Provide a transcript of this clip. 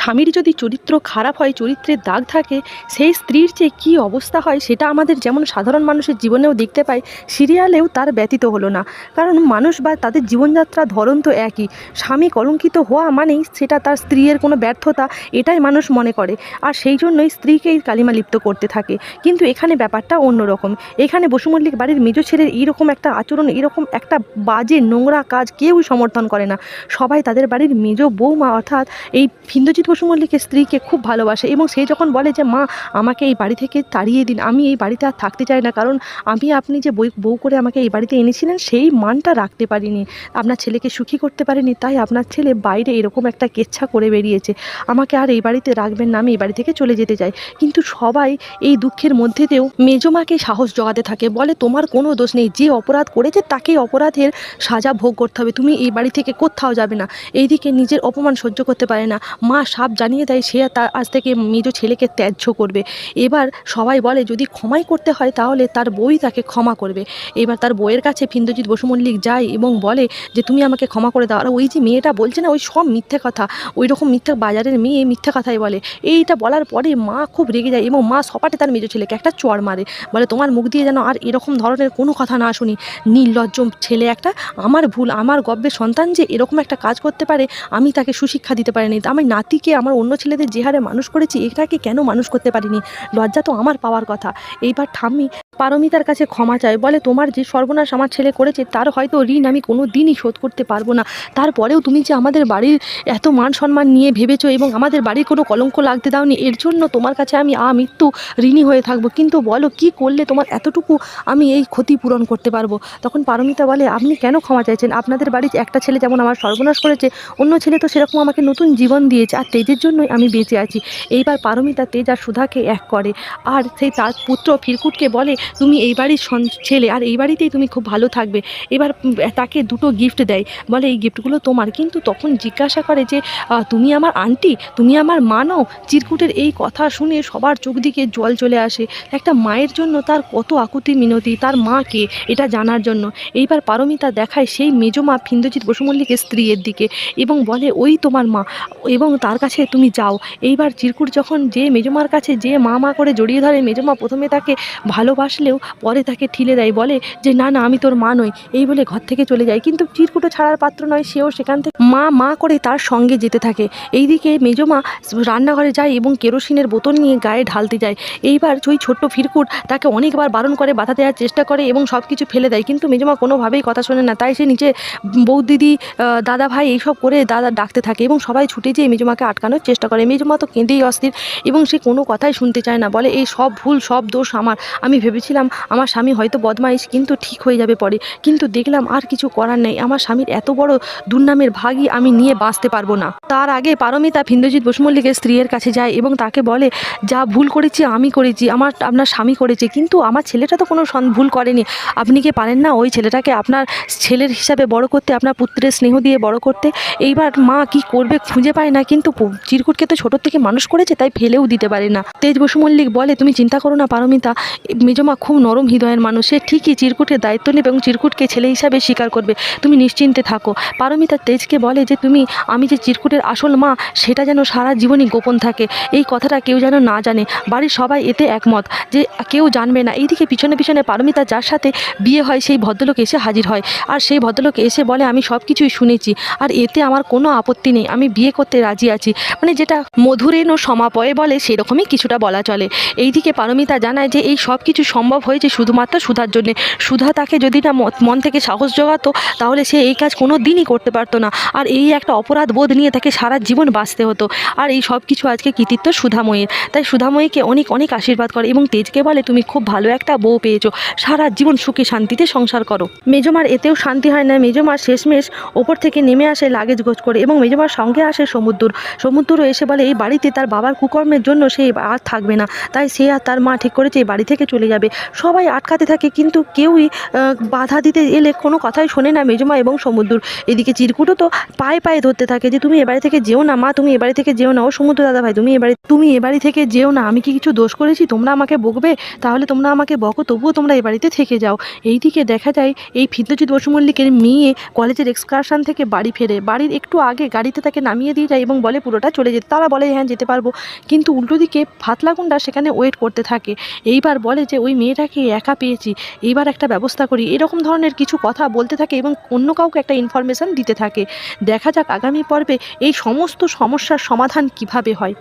স্বামীর যদি চরিত্র খারাপ হয় চরিত্রের দাগ থাকে, সেই স্ত্রীর যে কী অবস্থা হয় সেটা আমাদের যেমন সাধারণ মানুষের জীবনেও দেখতে পাই, সিরিয়ালেও তার ব্যতীত হলো না। কারণ মানুষ বা তাদের জীবনযাত্রা ধরন তো একই। স্বামী কলঙ্কিত হওয়া মানেই সেটা তার স্ত্রীর কোনো ব্যর্থতা, এটাই মানুষ মনে করে। আর সেই জন্যই স্ত্রীকেই কালিমা লিপ্ত করতে থাকে। কিন্তু এখানে ব্যাপারটা অন্যরকম। এখানে বসুমল্লিক বাড়ির মেজ ছেলের এইরকম একটা আচরণ এরকম একটা বাজে, নোংরা কাজ কেউই সমর্থন করে না। সবাই তাদের বাড়ির মেজো বৌমা অর্থাৎ এই ফিন্দজিৎ বসু মল্লিকের স্ত্রীকে খুব ভালোবাসে এবং সে যখন বলে যে, মা, আমাকে এই বাড়ি থেকে তাড়িয়ে দিন, আমি এই বাড়িতে আর থাকতে চাই না, কারণ আমি, আপনি যে বই, বউ করে আমাকে এই বাড়িতে এনেছিলেন, সেই মানটা রাখতে পারিনি। আপনার ছেলেকে সুখী করতে পারিনি, তাই আপনার ছেলে বাইরে এরকম একটা কেচ্ছা করে বেরিয়েছে। আমাকে আর এই বাড়িতে রাখবেন না, আমি এই বাড়ি থেকে চলে যেতে চাই। কিন্তু সবাই এই দুঃখের মধ্যেতেও মেজমাকে সাহস জোগাতে থাকে। বলে, তোমার কোনো দোষ নেই, যে অপরাধ করেছে তাকেই অপরাধের সাজা ভোগ করতে হবে। তুমি এই বাড়ি থেকে কোথাও যাবে না। এইদিকে নিজের অপমান সহ্য করতে পারে না। মা সাপ জানিয়ে দেয়, সে তার আজ থেকে মেজো ছেলেকে ত্যায্য করবে। এবার সবাই বলে, যদি ক্ষমাই করতে হয়, তাহলে তার বই তাকে ক্ষমা করবে। এবার তার বইয়ের কাছে ফিন্দজিৎ বসু মল্লিক যায় এবং বলে যে, তুমি আমাকে ক্ষমা করে দাও। আর ওই যে মেয়েটা বলছে না, ওই সব মিথ্যে কথা, ওই রকম মিথ্যে বাজারের মেয়ে মিথ্যে কথাই বলে। এইটা বলার পরে মা খুব রেগে যায় এবং মা সপাটে তার মেজ ছেলেকে একটা চড় মারে। বলে, তোমার মুখ দিয়ে যেন আর এরকম ধরনের কোনো কথা না শুনি। নির্লজ্জ ছেলে একটা, আমার ভুল, আমার গর্বের সন্তান যে এরকম একটা কাজ করতে পারে, আমি তাকে সুশিক্ষা দিতে পারিনি। তা আমার নাতিকে আমার অন্য ছেলেদের যে হারে মানুষ করেছি, এটাকে কেন মানুষ করতে পারিনি? লজ্জা তো আমার পাওয়ার কথা। এইবার ঠাম্মি পারমিতার কাছে ক্ষমা চায়, বলে তোমার যে সর্বনাশ আমার ছেলে করেছে, তার হয়তো ঋণ আমি কোনো দিনই শোধ করতে পারব না। তারপরেও তুমি যে আমাদের বাড়ির এত মান সম্মান নিয়ে ভেবেছো এবং আমাদের বাড়ির কোনো কলঙ্ক লাগতে দাওনি, এর জন্য তোমার কাছে আমি আমৃত্যু ঋণী হয়ে থাকব। কিন্তু বলো, কি করলে তোমার এতটুকু আমি এই ক্ষতি পূরণ করতে পারব? তখন পারমিতা বলে, আপনি কেন ক্ষমা চাইছেন? আপনাদের বাড়ির একটা ছেলে যেমন আমার সর্বনাশ করেছে, অন্য ছেলে তো সেরকম আমাকে নতুন জীবন দিয়েছে। আর তেজের জন্যই আমি বেঁচে আছি। এইবার পারমিতা তেজ আর সুধাকে এক করে। আর সেই তার পুত্র ফিরকুটকে বলে, তুমি এই বাড়ির ছেলে, আর এই বাড়িতেই তুমি খুব ভালো থাকবে। এবার তাকে দুটো গিফট দেয়। বলে, এই গিফটগুলো তোমার। কিন্তু তখন জিজ্ঞাসা করে যে তুমি আমার আন্টি তুমি আমার মানো চিরকুটের এই কথা শুনে সবার চোখ দিকে জল চলে আসে। একটা মায়ের জন্য তার কত আকুতি মিনতি, তার মাকে এটা জানার জন্য। এইবার পারমিতা দেখায় সেই মেজমা ফিন্দজিৎ বসুমল্লিকের স্ত্রীর দিকে এবং বলে, ওই তোমার মা। এবং তার কাছে তুমি যাও। এইবার চিরকুট যখন যে মেজমার কাছে যে মা মা করে জড়িয়ে ধরে, মেজমা প্রথমে তাকে ভালোবাসলেও পরে তাকে ঠিলে দেয়, বলে যে, না না, আমি তোর মা নই। এই বলে ঘর থেকে চলে যায়। কিন্তু চিরকুটও ছাড়ার পাত্র নয়, সেও সেখান থেকে মা মা করে তার সঙ্গে যেতে থাকে। এইদিকে মেজমা রান্নাঘরে যায় এবং কেরোসিনের বোতল নিয়ে গায়ে ঢালতে যায়। এইবার ওই ছোট্ট ফিরকুট তাকে অনেকবার বারণ করে, বাধা দেওয়ার চেষ্টা করে এবং সব কিছু ফেলে দেয়। কিন্তু মেজমা কোনোভাবেই কথা শোনে না। তাই সে নিচে বৌদিদি দাদা ভাই এইসব করে দাদা ডাকতে থাকে এবং সবাই ছুটে যেয়ে মেজমাকে আটকানোর চেষ্টা করে। মেজমা তো কেঁদেই অস্থির এবং সে কোনো কথাই শুনতে চায় না। বলে, এই সব ভুল, সব দোষ আমার। আমি ভেবেছিলাম আমার স্বামী হয়তো বদমাইশ, কিন্তু ঠিক হয়ে যাবে পরে। কিন্তু দেখলাম আর কিছু করার নেই। আমার স্বামীর এত বড় দুর্নামের ভাগই আমি নিয়ে বাঁচতে পারব না। তার আগে পারমিতা ফিন্দজিৎ বসুমল্লিকের স্ত্রীর কাছে যায় এবং তাকে বলে, যা ভুল করেছি, আমি করেছি। আমার, আপনার স্বামী করেছে, কিন্তু আমার ছেলেটা তো কোনো ভুল করেনি। আপনি কি পারেন না ওই ছেলেটাকে আপনার ছেলের হিসাবে বড় করতে, আপনার পুত্রের স্নেহ দিয়ে বড় করতে? এইবার মা কি করবে খুঁজে পায় না, কিন্তু চিরকুটকে তো ছোটোর থেকে মানুষ করেছে, তাই ফেলেও দিতে পারে না। তেজ বসু মল্লিক বলে, তুমি চিন্তা করো না, পারমিতা। মেজমা খুব নরম হৃদয়ের মানুষ, সে ঠিকই চিরকুটের দায়িত্ব নেবে এবং চিরকুটকে ছেলে হিসাবে স্বীকার করবে। তুমি নিশ্চিন্তে থাকো। পারমিতা তেজকে বলে যে, তুমি, আমি যে চিরকুটের আসল মা, সেটা যেন সারা জীবনই গোপন থাকে। এই কথাটা কেউ যেন না জানে। বাড়ির সবাই এতে একমত, যে কেউ জানবে না। এইদিকে পিছনে পিছনে পারমিতা যার সাথে বিয়ে হয়, সেই ভদ্রলোক এসে হাজির হয়। আর সেই ভদ্রলোক এসে বলে, আমি সব কিছুই শুনেছি, আর এতে আমার কোনো আপত্তি নেই। আমি বিয়ে করতে রাজি আছি। মানে যেটা মধুরেণ ও সমাপয়ে বলে, সেরকমই কিছুটা বলা চলে। এইদিকে পারমিতা জানায় যে, এই সব কিছু সম্ভব হয়েছে শুধুমাত্র সুধার জন্যে। সুধা তাকে যদি না মন থেকে সাহস জোগাতো, তাহলে সে এই কাজ কোনো দিনই করতে পারতো না। আর এই একটা অপরাধ বোধ নিয়ে তাকে সারা জীবন বাঁচতে হতো। আর এই সব কিছু আজকে কৃতিত্ব সুধাময়ের। তাই সুধাময়ীকে অনেক অনেক আশীর্বাদ করে এবং তেজকে বলে, তুমি খুব ভালো একটা বউ পেয়েছ। সারা জীবন সুখে শান্তিতে সংসার করো। মেজমার এতেও শান্তি হয় না। মেজমার শেষমেশ ওপর থেকে নেমে আসে লাগেজ গোছ করে এবং মেজমার সঙ্গে আসে সমুদ্র সমুদ্র এসে বলে, এই বাড়িতে তার বাবার কুকর্মের জন্য সে আর থাকবে না। তাই সে আর তার মা ঠিক করেছে, এই বাড়ি থেকে চলে যাবে। সবাই আটকাতে থাকে, কিন্তু কেউই বাধা দিতে এলে কোনো কথাই শোনে না মেজমা এবং সমুদ্র। এদিকে চিরকুটও তো পায়ে পায়ে ধরতে থাকে যে, তুমি এ বাড়ি থেকে যেও না, মা, তুমি এ বাড়ি থেকে যেও না। ও সমুদ্র দাদা ভাই, তুমি এবারে তুমি এ বাড়ি থেকে যেও না। আমি কি কিছু দোষ করেছি? তোমরা আমাকে বকবে? তাহলে তোমরা আমাকে বকো, তবুও তোমরা এই বাড়িতে থেকে যাও। এইদিকে দেখা যায়, এই ফিদ্যজিৎ বসুমল্লিকের মেয়ে কলেজের এক্সকারশন থেকে বাড়ি ফেরে। বাড়ির একটু আগে গাড়িতে তাকে নামিয়ে দিয়ে যায় এবং বলে পুরোটা চলে যেতে। তারা বলে হ্যাঁ যেতে পারব। কিন্তু উল্টো দিকে ফাতলাগুন্ডা সেখানে ওয়েট করতে থাকে। এইবার বলে যে, ওই মেয়েটাকে একা পেয়েছি। এইবার একটা ব্যবস্থা করি। এরকম ধরনের কিছু কথা বলতে থাকে এবং অন্য কাউকে একটা ইনফরমেশান দিতে থাকে। দেখা যাক আগামী পর্বে এই সমস্ত সমস্যার সমাধান কীভাবে হয়।